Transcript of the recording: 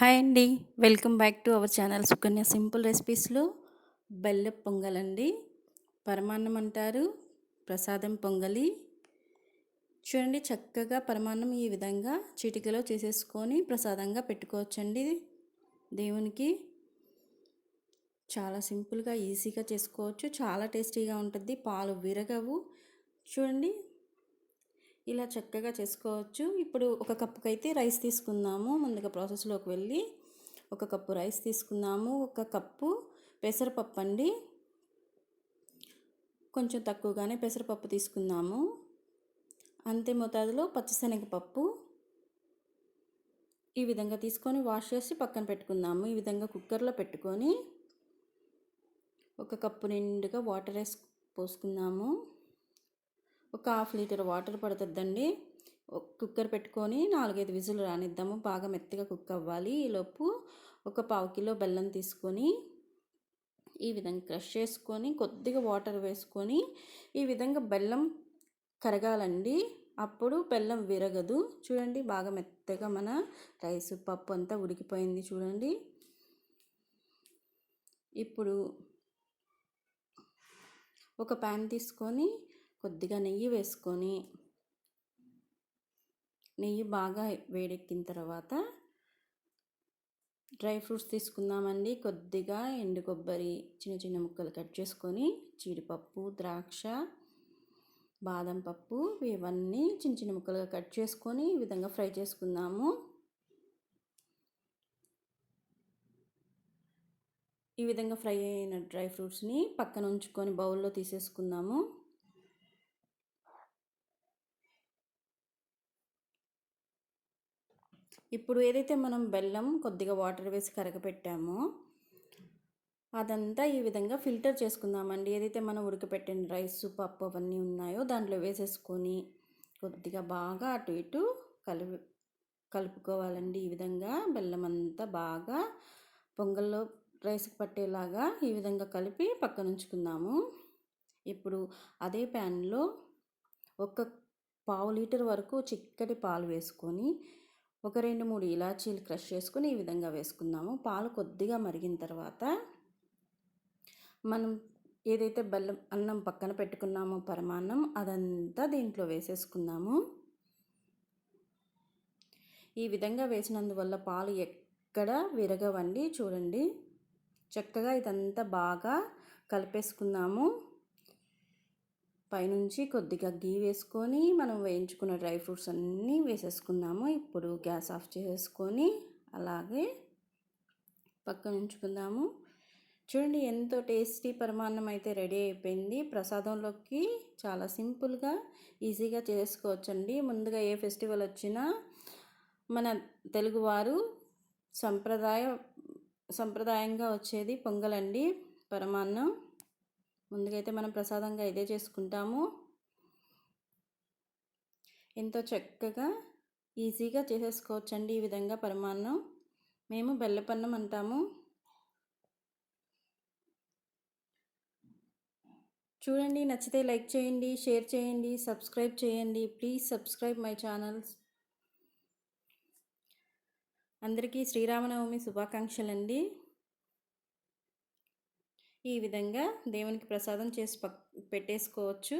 Hi అండి. Welcome back to our channel Sukanya simple రెసిపీస్లో బెల్ల పొంగలండి. పరమాన్నం అంటారు ప్రసాదం పొంగలి. చూడండి చక్కగా పరమాన్నం ఈ విధంగా చిటికలో చేసేసుకొని ప్రసాదంగా పెట్టుకోవచ్చండి. దేవునికి చాలా సింపుల్గా ఈజీగా చేసుకోవచ్చు. చాలా టేస్టీగా ఉంటుంది. పాలు విరగవు. చూడండి ఇలా చక్కగా చేసుకోవచ్చు. ఇప్పుడు ఒక కప్పుకి అయితే రైస్ తీసుకుందాము. ముందుగా ప్రాసెస్లోకి వెళ్ళి ఒక కప్పు రైస్ తీసుకుందాము. ఒక కప్పు పెసరపప్పు అండి. కొంచెం తక్కువగానే పెసరపప్పు తీసుకుందాము. అంతే మోతాదులో పచ్చిశనగపప్పు ఈ విధంగా తీసుకొని వాష్ చేసి పక్కన పెట్టుకుందాము. ఈ విధంగా కుక్కర్లో పెట్టుకొని ఒక కప్పు నిండుగా వాటర్ వేసి పోసుకుందాము. ఒక హాఫ్ లీటర్ వాటర్ పడుతుందండి కుక్కర్ పెట్టుకొని నాలుగైదు విజులు రానిద్దాము. బాగా మెత్తగా కుక్ అవ్వాలి. ఈలోపు ఒక పావు కిలో బెల్లం తీసుకొని ఈ విధంగా క్రష్ చేసుకొని కొద్దిగా వాటర్ వేసుకొని ఈ విధంగా బెల్లం కరగాలండి. అప్పుడు బెల్లం విరగదు. చూడండి బాగా మెత్తగా మన రైస్ పప్పు అంతా ఉడికిపోయింది చూడండి. ఇప్పుడు ఒక ప్యాన్ తీసుకొని కొద్దిగా నెయ్యి వేసుకొని నెయ్యి బాగా వేడెక్కిన తర్వాత డ్రై ఫ్రూట్స్ తీసుకుందామండి. కొద్దిగా ఎండు కొబ్బరి చిన్న చిన్న ముక్కలు కట్ చేసుకొని జీడిపప్పు ద్రాక్ష బాదం పప్పు ఇవన్నీ చిన్న చిన్న ముక్కలుగా కట్ చేసుకొని ఈ విధంగా ఫ్రై చేసుకుందాము. ఈ విధంగా ఫ్రై అయిన డ్రై ఫ్రూట్స్ని పక్కన ఉంచుకొని బౌల్లో తీసేసుకుందాము. ఇప్పుడు ఏదైతే మనం బెల్లం కొద్దిగా వాటర్ వేసి కరగపెట్టామో అదంతా ఈ విధంగా ఫిల్టర్ చేసుకుందామండి. ఏదైతే మనం ఉడకపెట్టిన రైస్ పప్పు అవన్నీ ఉన్నాయో దాంట్లో వేసేసుకొని కొద్దిగా బాగా అటు ఇటు కలిపి కలుపుకోవాలండి. ఈ విధంగా బెల్లం అంతా బాగా పొంగల్లో రైస్కి పట్టేలాగా ఈ విధంగా కలిపి పక్కన ఉంచుకుందాము ఇప్పుడు అదే ప్యాన్లో ఒక పావు లీటర్ వరకు చిక్కటి పాలు వేసుకొని ఒక రెండు మూడు ఇలాచీలు క్రష్ చేసుకుని ఈ విధంగా వేసుకుందాము. పాలు కొద్దిగా మరిగిన తర్వాత మనం ఏదైతే బెల్లం అన్నం పక్కన పెట్టుకున్నామో పరమాన్నం అదంతా దీంట్లో వేసేసుకుందాము. ఈ విధంగా వేసినందువల్ల పాలు ఎక్కడ విరగవండి. చూడండి చక్కగా ఇదంతా బాగా కలిపేసుకుందాము. పైనుంచి కొద్దిగా గీ వేసుకొని మనం వేయించుకున్న డ్రై ఫ్రూట్స్ అన్నీ వేసేసుకుందాము. ఇప్పుడు గ్యాస్ ఆఫ్ చేసుకొని అలాగే పక్కన ఉంచుకుందాము. చూడండి ఎంతో టేస్టీ పరమాన్నం అయితే రెడీ అయిపోయింది. ప్రసాదంలోకి చాలా సింపుల్గా ఈజీగా చేసుకోవచ్చండి. ముందుగా ఏ ఫెస్టివల్ వచ్చినా మన తెలుగువారు సంప్రదాయ సంప్రదాయంగా వచ్చేది పొంగలండి పరమాన్నం. ముందుకైతే మనం ప్రసాదంగా ఇదే చేసుకుంటాము. ఎంతో చక్కగా ఈజీగా చేసేసుకోవచ్చండి ఈ విధంగా పరమాన్నం. మేము బెల్లపన్నం అంటాము. చూడండి నచ్చితే లైక్ చేయండి షేర్ చేయండి సబ్స్క్రైబ్ చేయండి. ప్లీజ్ సబ్స్క్రైబ్ మై ఛానల్స్ అందరికీ శ్రీరామనవమి శుభాకాంక్షలండి. ఈ విధంగా దేవునికి ప్రసాదం చేసి పెట్టేసుకోవచ్చు.